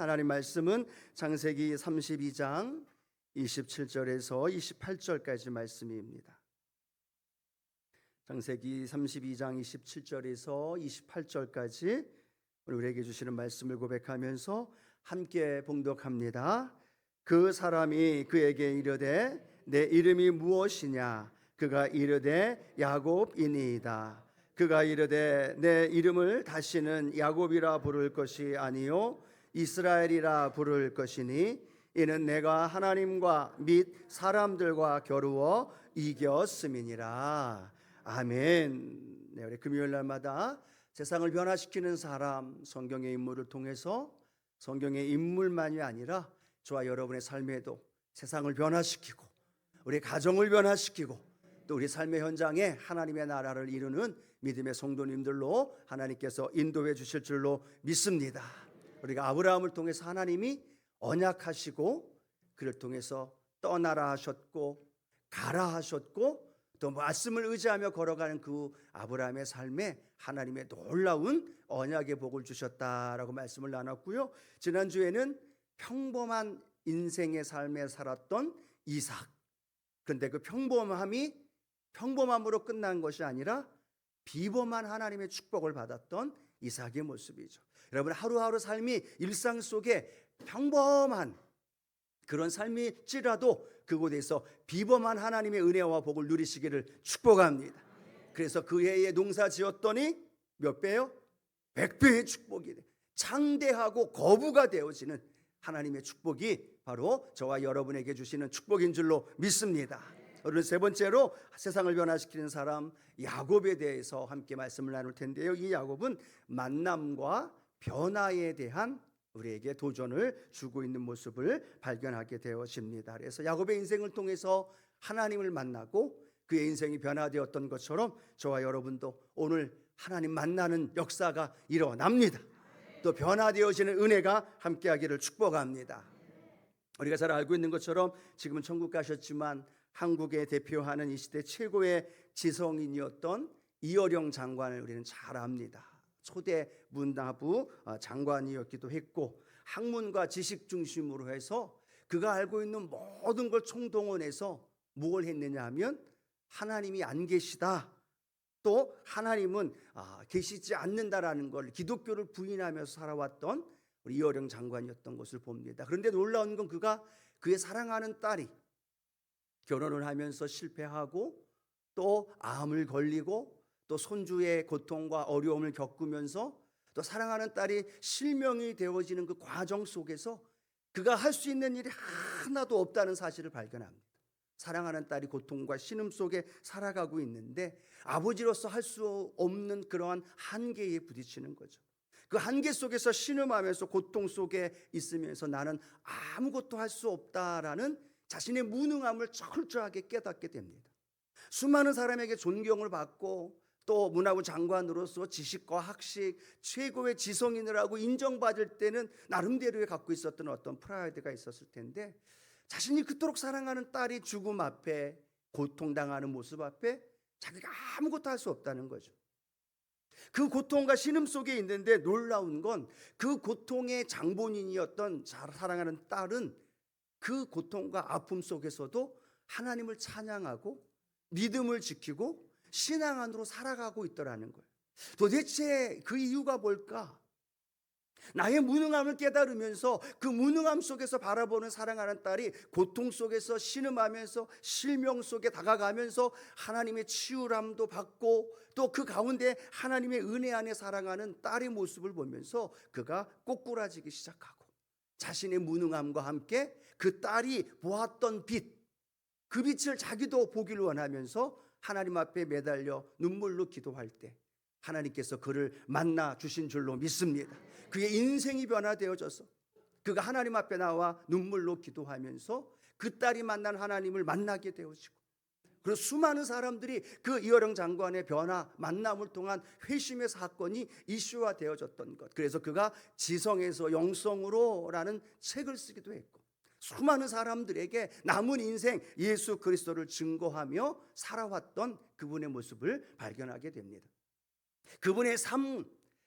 하나님 말씀은 창세기 32장 27절에서 28절까지 말씀입니다. 창세기 32장 27절에서 28절까지 우리에게 주시는 말씀을 고백하면서 함께 봉독합니다. 그 사람이 그에게 이르되 내 이름이 무엇이냐 그가 이르되 야곱이니이다. 그가 이르되 내 이름을 다시는 야곱이라 부를 것이 아니요 이스라엘이라 부를 것이니 이는 내가 하나님과 및 사람들과 겨루어 이겼음이니라. 아멘. 네, 우리 금요일 날마다 세상을 변화시키는 사람 성경의 인물을 통해서 성경의 인물만이 아니라 저와 여러분의 삶에도 세상을 변화시키고 우리 가정을 변화시키고 또 우리 삶의 현장에 하나님의 나라를 이루는 믿음의 성도님들로 하나님께서 인도해 주실 줄로 믿습니다. 우리가 아브라함을 통해서 하나님이 언약하시고 그를 통해서 떠나라 하셨고 가라 하셨고 또 말씀을 의지하며 걸어가는 그 아브라함의 삶에 하나님의 놀라운 언약의 복을 주셨다라고 말씀을 나눴고요. 지난주에는 평범한 인생의 삶에 살았던 이삭. 그런데 그 평범함이 평범함으로 끝난 것이 아니라 비범한 하나님의 축복을 받았던 이삭의 모습이죠. 여러분 하루하루 삶이 일상 속에 평범한 그런 삶일지라도 그곳에서 비범한 하나님의 은혜와 복을 누리시기를 축복합니다. 그래서 그 해에 농사 지었더니 몇 배요? 백 배의 축복이 돼. 창대하고 거부가 되어지는 하나님의 축복이 바로 저와 여러분에게 주시는 축복인 줄로 믿습니다. 오늘 세 번째로 세상을 변화시키는 사람 야곱에 대해서 함께 말씀을 나눌 텐데요. 이 야곱은 만남과 변화에 대한 우리에게 도전을 주고 있는 모습을 발견하게 되어집니다. 그래서 야곱의 인생을 통해서 하나님을 만나고 그의 인생이 변화되었던 것처럼 저와 여러분도 오늘 하나님 만나는 역사가 일어납니다. 또 변화되어지는 은혜가 함께하기를 축복합니다. 우리가 잘 알고 있는 것처럼 지금은 천국 가셨지만 한국에 대표하는 이 시대 최고의 지성인이었던 이어령 장관을 우리는 잘 압니다. 초대 문화부 어, 장관이었기도 했고 학문과 지식 중심으로 해서 그가 알고 있는 모든 걸 총동원해서 뭘 했느냐 하면 하나님이 안 계시다. 또 하나님은 아, 계시지 않는다라는 걸 기독교를 부인하면서 살아왔던 우리 이어령 장관이었던 것을 봅니다. 그런데 놀라운 건 그가 그의 사랑하는 딸이 결혼을 하면서 실패하고 또 암을 걸리고 또 손주의 고통과 어려움을 겪으면서 또 사랑하는 딸이 실명이 되어지는 그 과정 속에서 그가 할 수 있는 일이 하나도 없다는 사실을 발견합니다. 사랑하는 딸이 고통과 신음 속에 살아가고 있는데 아버지로서 할 수 없는 그러한 한계에 부딪히는 거죠. 그 한계 속에서 신음하면서 고통 속에 있으면서 나는 아무것도 할 수 없다라는 자신의 무능함을 철저하게 깨닫게 됩니다. 수많은 사람에게 존경을 받고 또 문화부 장관으로서 지식과 학식 최고의 지성인이라고 인정받을 때는 나름대로의 갖고 있었던 어떤 프라이드가 있었을 텐데 자신이 그토록 사랑하는 딸이 죽음 앞에 고통당하는 모습 앞에 자기가 아무것도 할 수 없다는 거죠. 그 고통과 신음 속에 있는데 놀라운 건 그 고통의 장본인이었던 사랑하는 딸은 그 고통과 아픔 속에서도 하나님을 찬양하고 믿음을 지키고 신앙 안으로 살아가고 있더라는 거예요. 도대체 그 이유가 뭘까? 나의 무능함을 깨달으면서 그 무능함 속에서 바라보는 사랑하는 딸이 고통 속에서 신음하면서 실명 속에 다가가면서 하나님의 치유람도 받고 또 그 가운데 하나님의 은혜 안에 살아가는 딸의 모습을 보면서 그가 꼬꾸라지기 시작하고 자신의 무능함과 함께 그 딸이 보았던 빛, 그 빛을 자기도 보기를 원하면서 하나님 앞에 매달려 눈물로 기도할 때 하나님께서 그를 만나 주신 줄로 믿습니다. 그의 인생이 변화되어져서 그가 하나님 앞에 나와 눈물로 기도하면서 그 딸이 만난 하나님을 만나게 되어지고 그리고 수많은 사람들이 그 이어령 장관의 변화 만남을 통한 회심의 사건이 이슈화 되어졌던 것. 그래서 그가 지성에서 영성으로라는 책을 쓰기도 했고 수많은 사람들에게 남은 인생 예수 그리스도를 증거하며 살아왔던 그분의 모습을 발견하게 됩니다. 그분의 삶,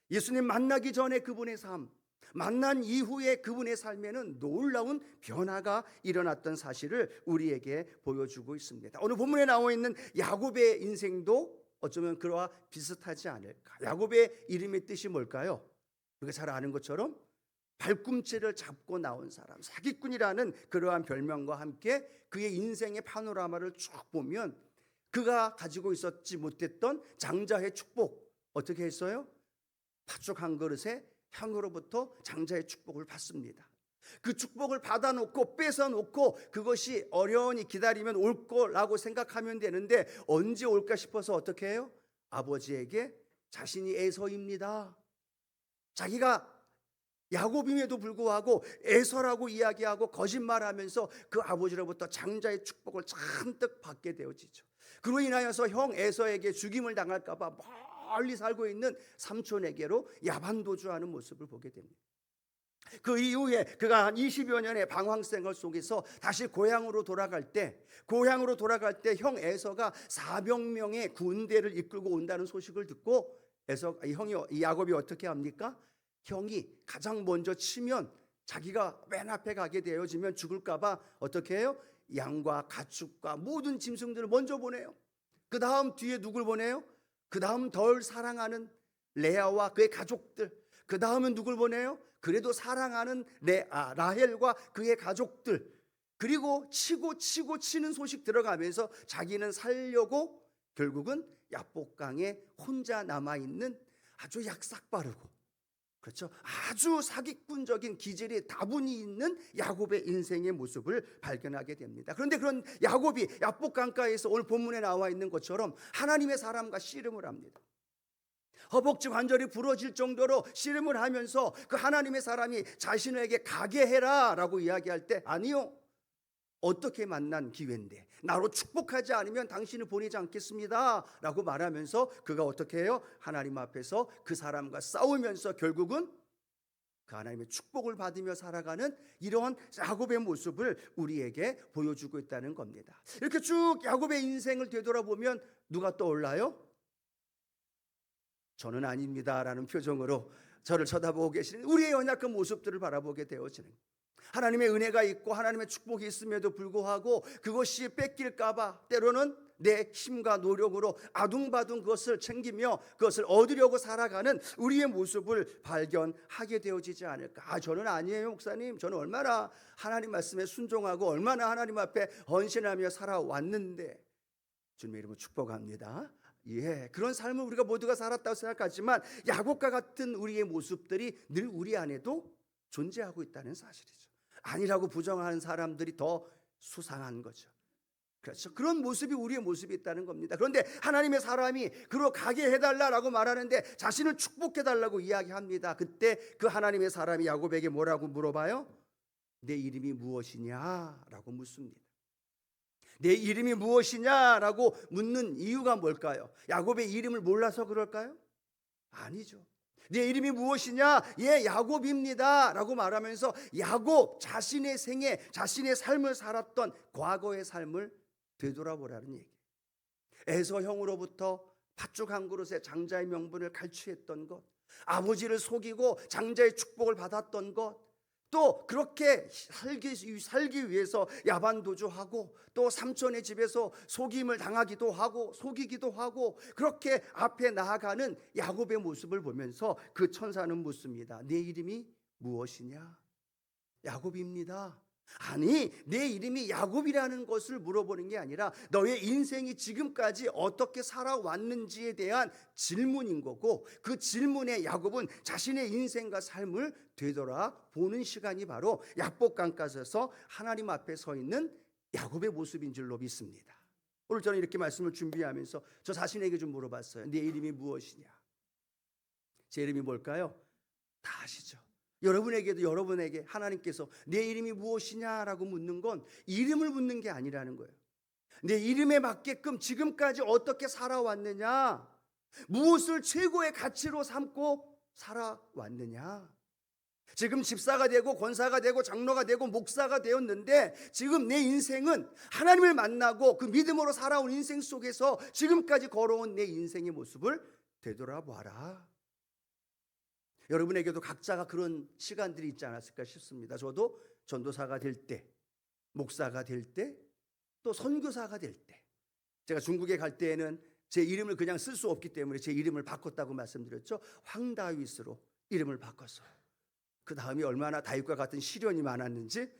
예수님 만나기 전에 그분의 삶, 만난 이후에 그분의 삶에는 놀라운 변화가 일어났던 사실을 우리에게 보여주고 있습니다. 오늘 본문에 나와 있는 야곱의 인생도 어쩌면 그와 비슷하지 않을까. 야곱의 이름의 뜻이 뭘까요? 우리가 잘 아는 것처럼 발꿈치를 잡고 나온 사람, 사기꾼이라는 그러한 별명과 함께 그의 인생의 파노라마를 쭉 보면 그가 가지고 있었지 못했던 장자의 축복 어떻게 했어요? 팥죽 한 그릇에 향으로부터 장자의 축복을 받습니다. 그 축복을 받아놓고 뺏어놓고 그것이 어려우니 기다리면 올 거라고 생각하면 되는데 언제 올까 싶어서 어떻게 해요? 아버지에게 자신이 에서입니다. 자기가 야곱임에도 불구하고 에서라고 이야기하고 거짓말하면서 그 아버지로부터 장자의 축복을 잔뜩 받게 되어지죠. 그로 인하여서 형 에서에게 죽임을 당할까봐 멀리 살고 있는 삼촌에게로 야반도주하는 모습을 보게 됩니다. 그 이후에 그가 한 20여 년의 방황생활 속에서 다시 고향으로 돌아갈 때 고향으로 돌아갈 때 형 에서가 400명의 군대를 이끌고 온다는 소식을 듣고 에서 이 형이 이 야곱이 어떻게 합니까? 형이 가장 먼저 치면 자기가 맨 앞에 가게 되어지면 죽을까봐 어떻게 해요? 양과 가축과 모든 짐승들을 먼저 보내요. 그 다음 뒤에 누굴 보내요? 그 다음 덜 사랑하는 레아와 그의 가족들. 그 다음은 누굴 보내요? 그래도 사랑하는 레, 아, 라헬과 그의 가족들. 그리고 치고 치고 치는 소식 들어가면서 자기는 살려고 결국은 야복강에 혼자 남아 있는 아주 약삭 빠르고 그렇죠. 아주 사기꾼적인 기질이 다분히 있는 야곱의 인생의 모습을 발견하게 됩니다. 그런데 그런 야곱이 야복강가에서 오늘 본문에 나와 있는 것처럼 하나님의 사람과 씨름을 합니다. 허벅지 관절이 부러질 정도로 씨름을 하면서 그 하나님의 사람이 자신에게 가게 해라 라고 이야기할 때 아니요. 어떻게 만난 기회인데 나로 축복하지 않으면 당신을 보내지 않겠습니다. 라고 말하면서 그가 어떻게 해요? 하나님 앞에서 그 사람과 싸우면서 결국은 그 하나님의 축복을 받으며 살아가는 이러한 야곱의 모습을 우리에게 보여주고 있다는 겁니다. 이렇게 쭉 야곱의 인생을 되돌아보면 누가 떠올라요? 저는 아닙니다라는 표정으로 저를 쳐다보고 계시는 우리의 연약한 모습들을 바라보게 되어지는 하나님의 은혜가 있고 하나님의 축복이 있음에도 불구하고 그것이 뺏길까봐 때로는 내 힘과 노력으로 아둥바둥 그것을 챙기며 그것을 얻으려고 살아가는 우리의 모습을 발견하게 되어지지 않을까. 아, 저는 아니에요, 목사님. 저는 얼마나 하나님 말씀에 순종하고 얼마나 하나님 앞에 헌신하며 살아왔는데 주님의 이름으로 축복합니다. 예, 그런 삶을 우리가 모두가 살았다고 생각하지만 야곱과 같은 우리의 모습들이 늘 우리 안에도 존재하고 있다는 사실이죠. 아니라고 부정하는 사람들이 더 수상한 거죠. 그렇죠. 그런 모습이 우리의 모습이 있다는 겁니다. 그런데 하나님의 사람이 그로 가게 해달라라고 말하는데 자신을 축복해달라고 이야기합니다. 그때 그 하나님의 사람이 야곱에게 뭐라고 물어봐요? 내 이름이 무엇이냐라고 묻습니다. 내 이름이 무엇이냐라고 묻는 이유가 뭘까요? 야곱의 이름을 몰라서 그럴까요? 아니죠. 내 이름이 무엇이냐? 예, 야곱입니다. 라고 말하면서 야곱 자신의 생애, 자신의 삶을 살았던 과거의 삶을 되돌아보라는 얘기. 에서 형으로부터 팥죽 한 그릇에 장자의 명분을 갈취했던 것, 아버지를 속이고 장자의 축복을 받았던 것, 또 그렇게 살기, 살기 위해서 야반도주하고 또 삼촌의 집에서 속임을 당하기도 하고 속이기도 하고 그렇게 앞에 나아가는 야곱의 모습을 보면서 그 천사는 묻습니다. 내 이름이 무엇이냐? 야곱입니다. 아니, 내 이름이 야곱이라는 것을 물어보는 게 아니라 너의 인생이 지금까지 어떻게 살아왔는지에 대한 질문인 거고 그 질문에 야곱은 자신의 인생과 삶을 되돌아 보는 시간이 바로 약복강가에서 하나님 앞에 서 있는 야곱의 모습인 줄로 믿습니다. 오늘 저는 이렇게 말씀을 준비하면서 저 자신에게 좀 물어봤어요. 내 이름이 무엇이냐? 제 이름이 뭘까요? 다 아시죠? 여러분에게도 여러분에게 하나님께서 내 이름이 무엇이냐라고 묻는 건 이름을 묻는 게 아니라는 거예요. 내 이름에 맞게끔 지금까지 어떻게 살아왔느냐? 무엇을 최고의 가치로 삼고 살아왔느냐? 지금 집사가 되고 권사가 되고 장로가 되고 목사가 되었는데 지금 내 인생은 하나님을 만나고 그 믿음으로 살아온 인생 속에서 지금까지 걸어온 내 인생의 모습을 되돌아봐라. 여러분에게도 각자가 그런 시간들이 있지 않았을까 싶습니다. 저도 전도사가 될 때, 목사가 될 때, 또 선교사가 될 때, 제가 중국에 갈 때에는 제 이름을 그냥 쓸 수 없기 때문에 제 이름을 바꿨다고 말씀드렸죠. 황다윗으로 이름을 바꿨어요. 그 다음이 얼마나 다윗과 같은 시련이 많았는지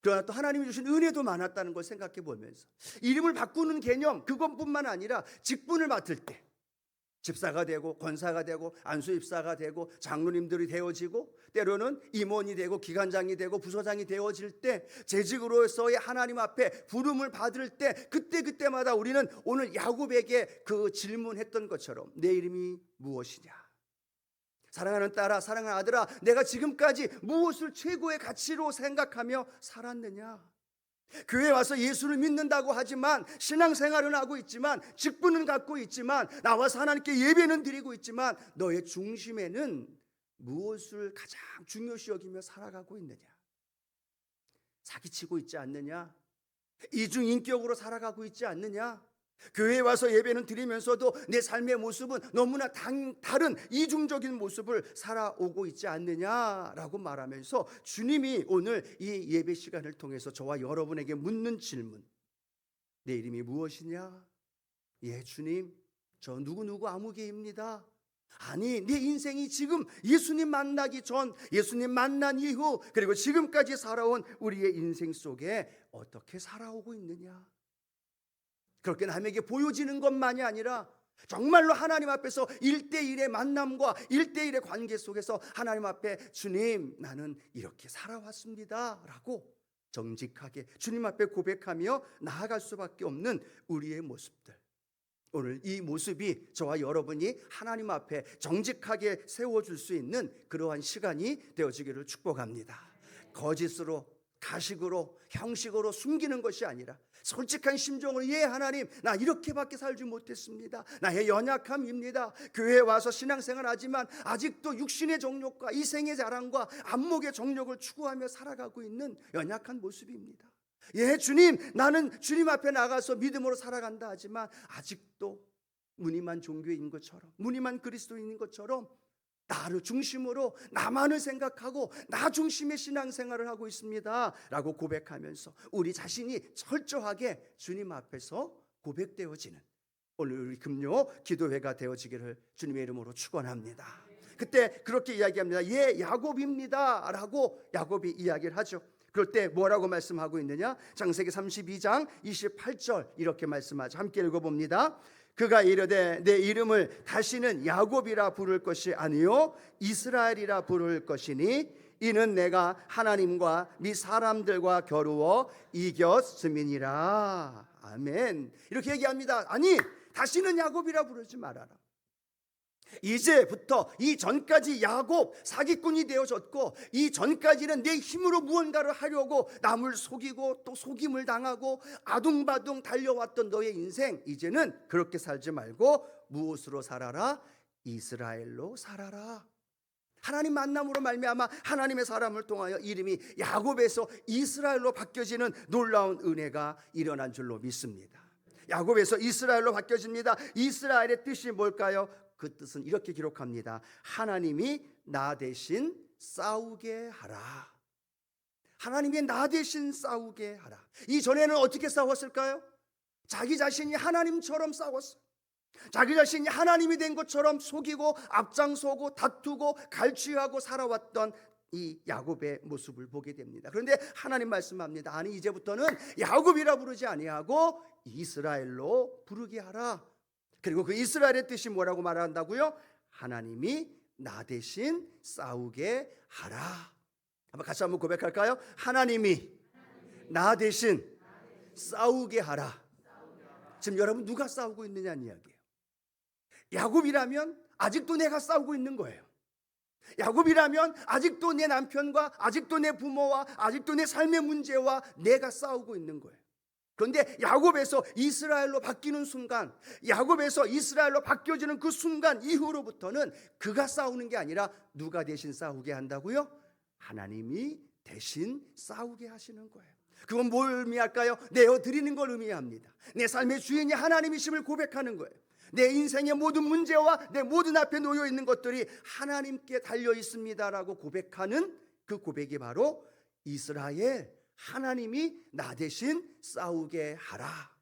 그러나 또 하나님이 주신 은혜도 많았다는 걸 생각해 보면서 이름을 바꾸는 개념 그것뿐만 아니라 직분을 맡을 때 집사가 되고 권사가 되고 안수입사가 되고 장로님들이 되어지고 때로는 임원이 되고 기관장이 되고 부서장이 되어질 때 재직으로서의 하나님 앞에 부름을 받을 때 그때 그때마다 우리는 오늘 야곱에게 그 질문했던 것처럼 내 이름이 무엇이냐? 사랑하는 딸아 사랑하는 아들아 내가 지금까지 무엇을 최고의 가치로 생각하며 살았느냐 교회 와서 예수를 믿는다고 하지만 신앙생활은 하고 있지만 직분은 갖고 있지만 나와서 하나님께 예배는 드리고 있지만 너의 중심에는 무엇을 가장 중요시 여기며 살아가고 있느냐? 사기치고 있지 않느냐? 이중인격으로 살아가고 있지 않느냐? 교회에 와서 예배는 드리면서도 내 삶의 모습은 너무나 당, 다른 이중적인 모습을 살아오고 있지 않느냐라고 말하면서 주님이 오늘 이 예배 시간을 통해서 저와 여러분에게 묻는 질문. 내 이름이 무엇이냐? 예, 주님. 저 누구누구 아무개입니다. 아니, 내 인생이 지금 예수님 만나기 전, 예수님 만난 이후, 그리고 지금까지 살아온 우리의 인생 속에 어떻게 살아오고 있느냐? 그렇게 남에게 보여지는 것만이 아니라 정말로 하나님 앞에서 일대일의 만남과 일대일의 관계 속에서 하나님 앞에 주님 나는 이렇게 살아왔습니다 라고 정직하게 주님 앞에 고백하며 나아갈 수밖에 없는 우리의 모습들. 오늘 이 모습이 저와 여러분이 하나님 앞에 정직하게 세워줄 수 있는 그러한 시간이 되어지기를 축복합니다. 거짓으로 가식으로 형식으로 숨기는 것이 아니라 솔직한 심정으로 예 하나님 나 이렇게밖에 살지 못했습니다. 나의 연약함입니다. 교회에 와서 신앙생활 하지만 아직도 육신의 정욕과 이생의 자랑과 안목의 정욕을 추구하며 살아가고 있는 연약한 모습입니다. 예 주님 나는 주님 앞에 나가서 믿음으로 살아간다 하지만 아직도 무늬만 종교인 것처럼 무늬만 그리스도인인 것처럼 나를 중심으로 나만을 생각하고 나 중심의 신앙생활을 하고 있습니다. 라고 고백하면서 우리 자신이 철저하게 주님 앞에서 고백되어지는 오늘 우리 금요 기도회가 되어지기를 주님의 이름으로 축원합니다. 그때 그렇게 이야기합니다. 예, 야곱입니다. 라고 야곱이 이야기를 하죠. 그럴 때 뭐라고 말씀하고 있느냐? 장세기 32장 28절 이렇게 말씀하죠. 함께 읽어봅니다. 그가 이르되 내 이름을 다시는 야곱이라 부를 것이 아니요 이스라엘이라 부를 것이니 이는 내가 하나님과 미 사람들과 겨루어 이겼음이니라. 아멘. 이렇게 얘기합니다. 아니 다시는 야곱이라 부르지 말아라 이제부터 이 전까지 야곱 사기꾼이 되어졌고 이 전까지는 내 힘으로 무언가를 하려고 남을 속이고 또 속임을 당하고 아둥바둥 달려왔던 너의 인생 이제는 그렇게 살지 말고 무엇으로 살아라 이스라엘로 살아라 하나님 만남으로 말미암아 하나님의 사람을 통하여 이름이 야곱에서 이스라엘로 바뀌어지는 놀라운 은혜가 일어난 줄로 믿습니다. 야곱에서 이스라엘로 바뀌어집니다. 이스라엘의 뜻이 뭘까요? 그 뜻은 이렇게 기록합니다. 하나님이 나 대신 싸우게 하라. 하나님이 나 대신 싸우게 하라. 이전에는 어떻게 싸웠을까요? 자기 자신이 하나님처럼 싸웠어. 자기 자신이 하나님이 된 것처럼 속이고 앞장서고 다투고 갈취하고 살아왔던 이 야곱의 모습을 보게 됩니다. 그런데 하나님 말씀합니다. 아니 이제부터는 야곱이라 부르지 아니하고 이스라엘로 부르게 하라. 그리고 그 이스라엘의 뜻이 뭐라고 말한다고요? 하나님이 나 대신 싸우게 하라. 한번 같이 한번 고백할까요? 하나님이 나 대신 싸우게 하라. 지금 여러분 누가 싸우고 있느냐는 이야기예요. 야곱이라면 아직도 내가 싸우고 있는 거예요. 야곱이라면 아직도 내 남편과 아직도 내 부모와 아직도 내 삶의 문제와 내가 싸우고 있는 거예요. 그런데 야곱에서 이스라엘로 바뀌는 순간, 야곱에서 이스라엘로 바뀌어지는 그 순간 이후로부터는 그가 싸우는 게 아니라 누가 대신 싸우게 한다고요? 하나님이 대신 싸우게 하시는 거예요. 그건 뭘 의미할까요? 내어 드리는 걸 의미합니다. 내 삶의 주인이 하나님이심을 고백하는 거예요. 내 인생의 모든 문제와 내 모든 앞에 놓여 있는 것들이 하나님께 달려 있습니다라고 고백하는 그 고백이 바로 이스라엘 하나님이 나 대신 싸우게 하라.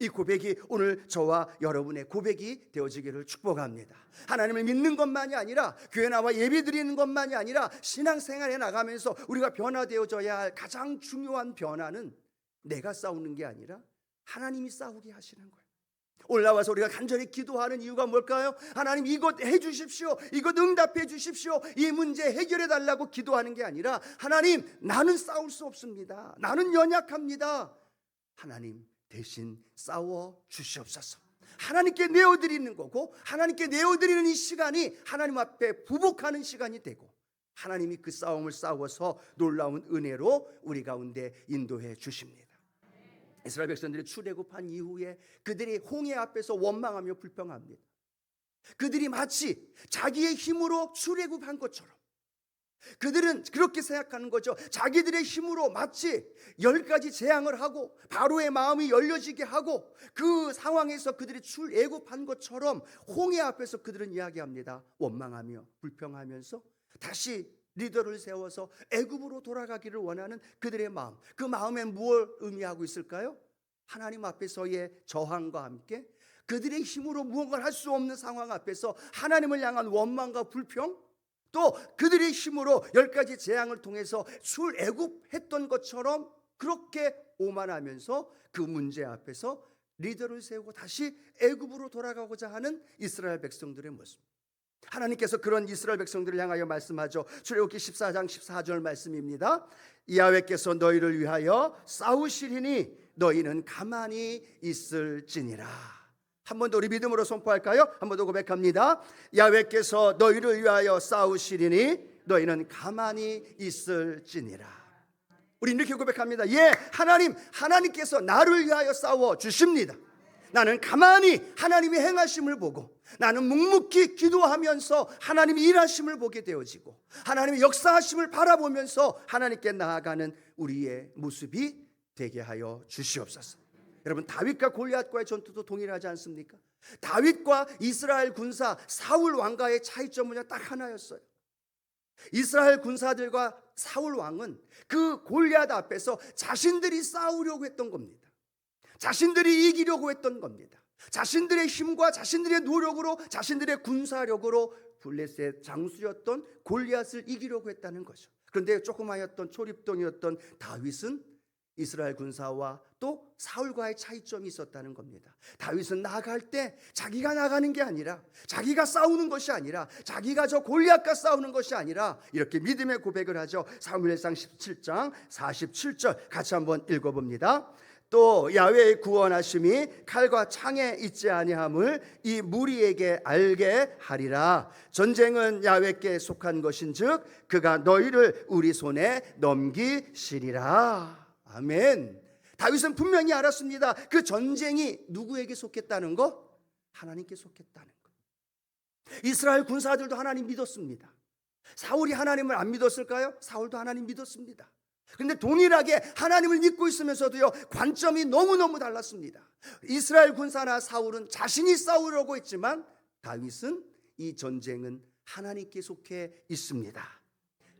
이 고백이 오늘 저와 여러분의 고백이 되어지기를 축복합니다. 하나님을 믿는 것만이 아니라 교회 나와 예배 드리는 것만이 아니라 신앙생활에 나가면서 우리가 변화되어져야 할 가장 중요한 변화는 내가 싸우는 게 아니라 하나님이 싸우게 하시는 거예요. 올라와서 우리가 간절히 기도하는 이유가 뭘까요? 하나님 이것 해 주십시오. 이것 응답해 주십시오. 이 문제 해결해 달라고 기도하는 게 아니라 하나님 나는 싸울 수 없습니다. 나는 연약합니다. 하나님 대신 싸워 주시옵소서. 하나님께 내어드리는 거고 하나님께 내어드리는 이 시간이 하나님 앞에 부복하는 시간이 되고 하나님이 그 싸움을 싸워서 놀라운 은혜로 우리 가운데 인도해 주십니다. 이스라엘 백성들이 출애굽한 이후에 그들이 홍해 앞에서 원망하며 불평합니다. 그들이 마치 자기의 힘으로 출애굽한 것처럼 그들은 그렇게 생각하는 거죠. 자기들의 힘으로 마치 열 가지 재앙을 하고 바로의 마음이 열려지게 하고 그 상황에서 그들이 출애굽한 것처럼 홍해 앞에서 그들은 이야기합니다. 원망하며 불평하면서 다시 리더를 세워서 애굽으로 돌아가기를 원하는 그들의 마음. 그 마음에 무엇을 의미하고 있을까요? 하나님 앞에서의 저항과 함께 그들의 힘으로 무언가를 할 수 없는 상황 앞에서 하나님을 향한 원망과 불평 또 그들의 힘으로 열 가지 재앙을 통해서 출애굽했던 것처럼 그렇게 오만하면서 그 문제 앞에서 리더를 세우고 다시 애굽으로 돌아가고자 하는 이스라엘 백성들의 모습. 하나님께서 그런 이스라엘 백성들을 향하여 말씀하죠. 출애굽기 14장 14절 말씀입니다. 야훼께서 너희를 위하여 싸우시리니 너희는 가만히 있을지니라. 한 번 더 우리 믿음으로 선포할까요? 한 번 더 고백합니다. 야훼께서 너희를 위하여 싸우시리니 너희는 가만히 있을지니라. 우리 이렇게 고백합니다. 예, 하나님, 하나님께서 나를 위하여 싸워 주십니다. 나는 가만히 하나님의 행하심을 보고 나는 묵묵히 기도하면서 하나님의 일하심을 보게 되어지고 하나님의 역사하심을 바라보면서 하나님께 나아가는 우리의 모습이 되게 하여 주시옵소서. 여러분 다윗과 골리앗과의 전투도 동일하지 않습니까? 다윗과 이스라엘 군사 사울 왕과의 차이점은 딱 하나였어요. 이스라엘 군사들과 사울 왕은 그 골리앗 앞에서 자신들이 싸우려고 했던 겁니다. 자신들이 이기려고 했던 겁니다. 자신들의 힘과 자신들의 노력으로 자신들의 군사력으로 블레셋 장수였던 골리앗을 이기려고 했다는 거죠. 그런데 조그마였던 초립동이었던 다윗은 이스라엘 군사와 또 사울과의 차이점이 있었다는 겁니다. 다윗은 나갈 때 자기가 나가는 게 아니라 자기가 싸우는 것이 아니라 자기가 저 골리앗과 싸우는 것이 아니라 이렇게 믿음의 고백을 하죠. 사무엘상 17장 47절 같이 한번 읽어 봅니다. 또 야훼의 구원하심이 칼과 창에 있지 아니함을 이 무리에게 알게 하리라. 전쟁은 야훼께 속한 것인즉 그가 너희를 우리 손에 넘기시리라. 아멘. 다윗은 분명히 알았습니다. 그 전쟁이 누구에게 속했다는 거? 하나님께 속했다는 거. 이스라엘 군사들도 하나님 믿었습니다. 사울이 하나님을 안 믿었을까요? 사울도 하나님 믿었습니다 근데 동일하게 하나님을 믿고 있으면서도요, 관점이 너무너무 달랐습니다. 이스라엘 군사나 사울은 자신이 싸우려고 했지만 다윗은 이 전쟁은 하나님께 속해 있습니다.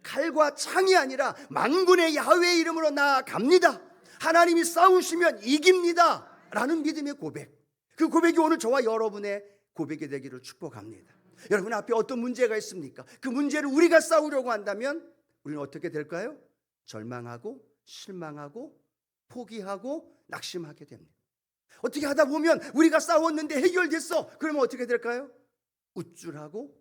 칼과 창이 아니라 만군의 야훼 이름으로 나아갑니다. 하나님이 싸우시면 이깁니다. 라는 믿음의 고백. 그 고백이 오늘 저와 여러분의 고백이 되기를 축복합니다. 여러분 앞에 어떤 문제가 있습니까? 그 문제를 우리가 싸우려고 한다면 우리는 어떻게 될까요? 절망하고 실망하고 포기하고 낙심하게 됩니다. 어떻게 하다 보면 우리가 싸웠는데 해결됐어. 그러면 어떻게 될까요? 우쭐하고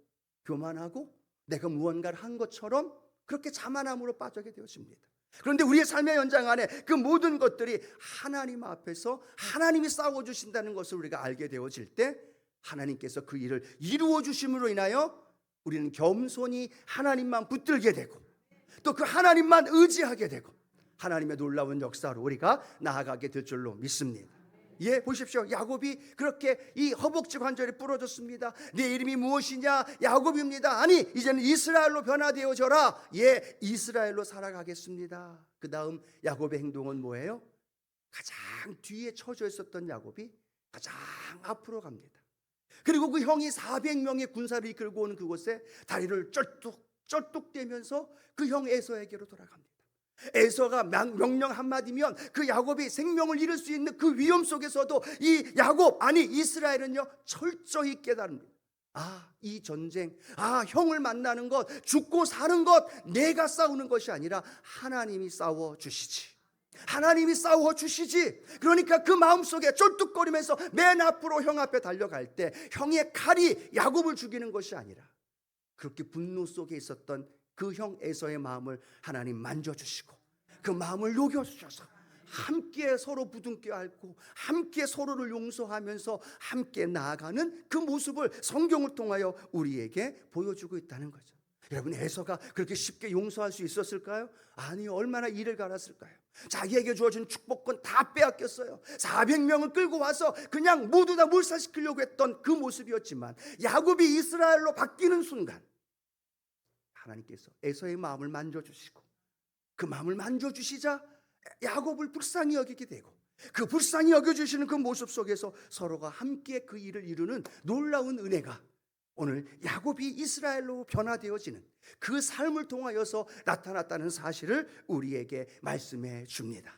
교만하고 내가 무언가를 한 것처럼 그렇게 자만함으로 빠지게 되었습니다. 그런데 우리의 삶의 연장 안에 그 모든 것들이 하나님 앞에서 하나님이 싸워 주신다는 것을 우리가 알게 되어질 때 하나님께서 그 일을 이루어 주심으로 인하여 우리는 겸손히 하나님만 붙들게 되고 또 그 하나님만 의지하게 되고 하나님의 놀라운 역사로 우리가 나아가게 될 줄로 믿습니다. 예, 보십시오. 야곱이 그렇게 이 허벅지 관절이 부러졌습니다. 내 이름이 무엇이냐? 야곱입니다. 아니, 이제는 이스라엘로 변화되어져라. 예, 이스라엘로 살아가겠습니다. 그 다음 야곱의 행동은 뭐예요? 가장 뒤에 처져 있었던 야곱이 가장 앞으로 갑니다. 그리고 그 형이 400명의 군사를 이끌고 오는 그곳에 다리를 쩔뚝 쩔뚝대면서 그 형 에서에게로 돌아갑니다. 에서가 명- 명령 한마디면 그 야곱이 생명을 잃을 수 있는 그 위험 속에서도 이 야곱 아니 이스라엘은요 철저히 깨달습니다. 아, 이 전쟁, 아, 형을 만나는 것, 죽고 사는 것, 내가 싸우는 것이 아니라 하나님이 싸워 주시지. 하나님이 싸워 주시지. 그러니까 그 마음속에 쫄뚝거리면서 맨 앞으로 형 앞에 달려갈 때 형의 칼이 야곱을 죽이는 것이 아니라 그렇게 분노 속에 있었던 그 형 에서의 마음을 하나님 만져주시고 그 마음을 녹여주셔서 함께 서로 부둥켜 안고 함께 서로를 용서하면서 함께 나아가는 그 모습을 성경을 통하여 우리에게 보여주고 있다는 거죠. 여러분 에서가 그렇게 쉽게 용서할 수 있었을까요? 아니요. 얼마나 이를 갈았을까요? 자기에게 주어진 축복권 다 빼앗겼어요. 400명을 끌고 와서 그냥 모두 다 몰살시키려고 했던 그 모습이었지만 야곱이 이스라엘로 바뀌는 순간 하나님께서 에서의 마음을 만져주시고 그 마음을 만져주시자 야곱을 불쌍히 여기게 되고 그 불쌍히 여겨주시는 그 모습 속에서 서로가 함께 그 일을 이루는 놀라운 은혜가 오늘 야곱이 이스라엘로 변화되어지는 그 삶을 통하여서 나타났다는 사실을 우리에게 말씀해 줍니다.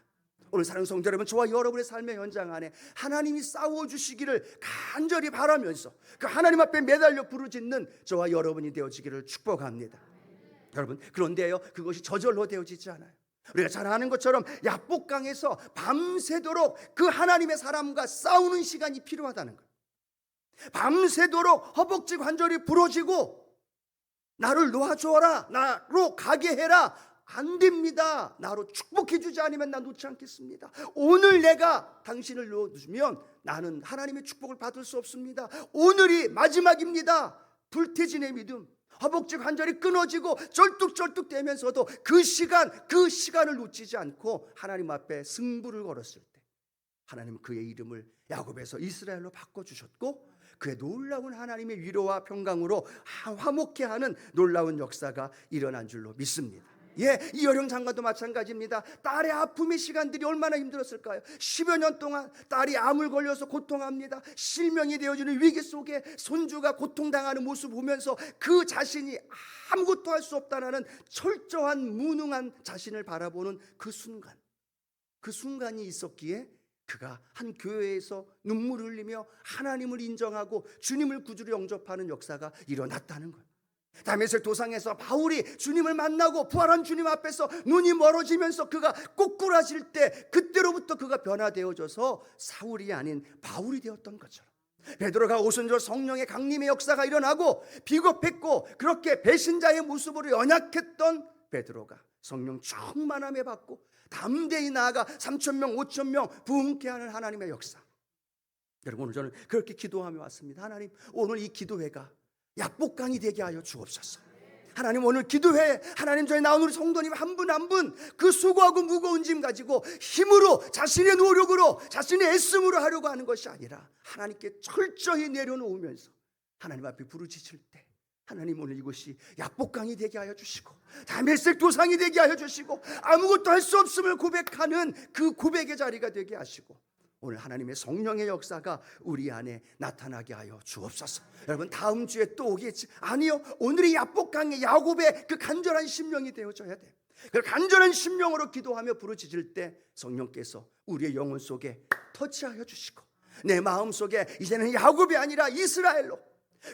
오늘 사는 성도 여러분, 저와 여러분의 삶의 현장 안에 하나님이 싸워 주시기를 간절히 바라면서 그 하나님 앞에 매달려 부르짖는 저와 여러분이 되어지기를 축복합니다. 여러분, 그런데요, 그것이 저절로 되어지지 않아요. 우리가 잘 아는 것처럼 야복강에서 밤새도록 그 하나님의 사람과 싸우는 시간이 필요하다는 거예요. 밤새도록 허벅지 관절이 부러지고 나를 놓아주어라 나로 가게 해라. 안 됩니다. 나로 축복해 주지 않으면 나 놓지 않겠습니다. 오늘 내가 당신을 놓아주면 나는 하나님의 축복을 받을 수 없습니다. 오늘이 마지막입니다. 불태진의 믿음. 허벅지 관절이 끊어지고 쩔뚝쩔뚝 되면서도 그 시간 그 시간을 놓치지 않고 하나님 앞에 승부를 걸었을 때 하나님 그의 이름을 야곱에서 이스라엘로 바꿔주셨고 그의 놀라운 하나님의 위로와 평강으로 화목케 하는 놀라운 역사가 일어난 줄로 믿습니다. 예, 이여령 장관도 마찬가지입니다. 딸의 아픔의 시간들이 얼마나 힘들었을까요? 10여 년 동안 딸이 암을 걸려서 고통합니다. 실명이 되어지는 위기 속에 손주가 고통당하는 모습 보면서 그 자신이 아무것도 할 수 없다는 철저한 무능한 자신을 바라보는 그 순간. 그 순간이 있었기에 그가 한 교회에서 눈물을 흘리며 하나님을 인정하고 주님을 구주로 영접하는 역사가 일어났다는 거예요. 다메섹 도상에서 바울이 주님을 만나고 부활한 주님 앞에서 눈이 멀어지면서 그가 꼬꾸라질 때 그때로부터 그가 변화되어져서 사울이 아닌 바울이 되었던 것처럼 베드로가 오순절 성령의 강림의 역사가 일어나고 비겁했고 그렇게 배신자의 모습으로 연약했던 베드로가 성령 충만함에 받고 담대히 나아가 3천 명, 5천 명 부흥케 하는 하나님의 역사. 여러분 오늘 저는 그렇게 기도하며 왔습니다. 하나님 오늘 이 기도회가 약복강이 되게 하여 주옵소서. 하나님 오늘 기도회 하나님 저희 나온 우리 성도님 한 분 한 분 그 수고하고 무거운 짐 가지고 힘으로 자신의 노력으로 자신의 애씀으로 하려고 하는 것이 아니라 하나님께 철저히 내려놓으면서 하나님 앞에 부르짖을 때 하나님 오늘 이곳이 약복강이 되게 하여 주시고 다메섹 도상이 되게 하여 주시고 아무것도 할 수 없음을 고백하는 그 고백의 자리가 되게 하시고 오늘 하나님의 성령의 역사가 우리 안에 나타나게 하여 주옵소서. 여러분 다음 주에 또 오겠지? 아니요. 오늘이 야복강의 야곱의 그 간절한 심령이 되어져야 돼. 그 간절한 심령으로 기도하며 부르짖을 때 성령께서 우리의 영혼 속에 터치하여 주시고 내 마음 속에 이제는 야곱이 아니라 이스라엘로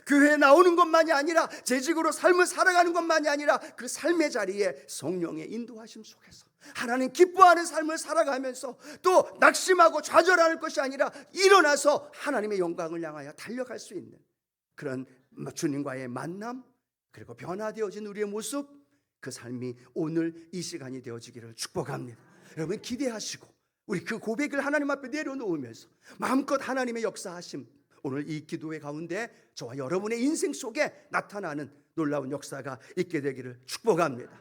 교회에 나오는 것만이 아니라 재직으로 삶을 살아가는 것만이 아니라 그 삶의 자리에 성령의 인도하심 속에서 하나님 기뻐하는 삶을 살아가면서 또 낙심하고 좌절하는 것이 아니라 일어나서 하나님의 영광을 향하여 달려갈 수 있는 그런 주님과의 만남 그리고 변화되어진 우리의 모습 그 삶이 오늘 이 시간이 되어지기를 축복합니다. 여러분 기대하시고 우리 그 고백을 하나님 앞에 내려놓으면서 마음껏 하나님의 역사하심 오늘 이 기도회 가운데 저와 여러분의 인생 속에 나타나는 놀라운 역사가 있게 되기를 축복합니다.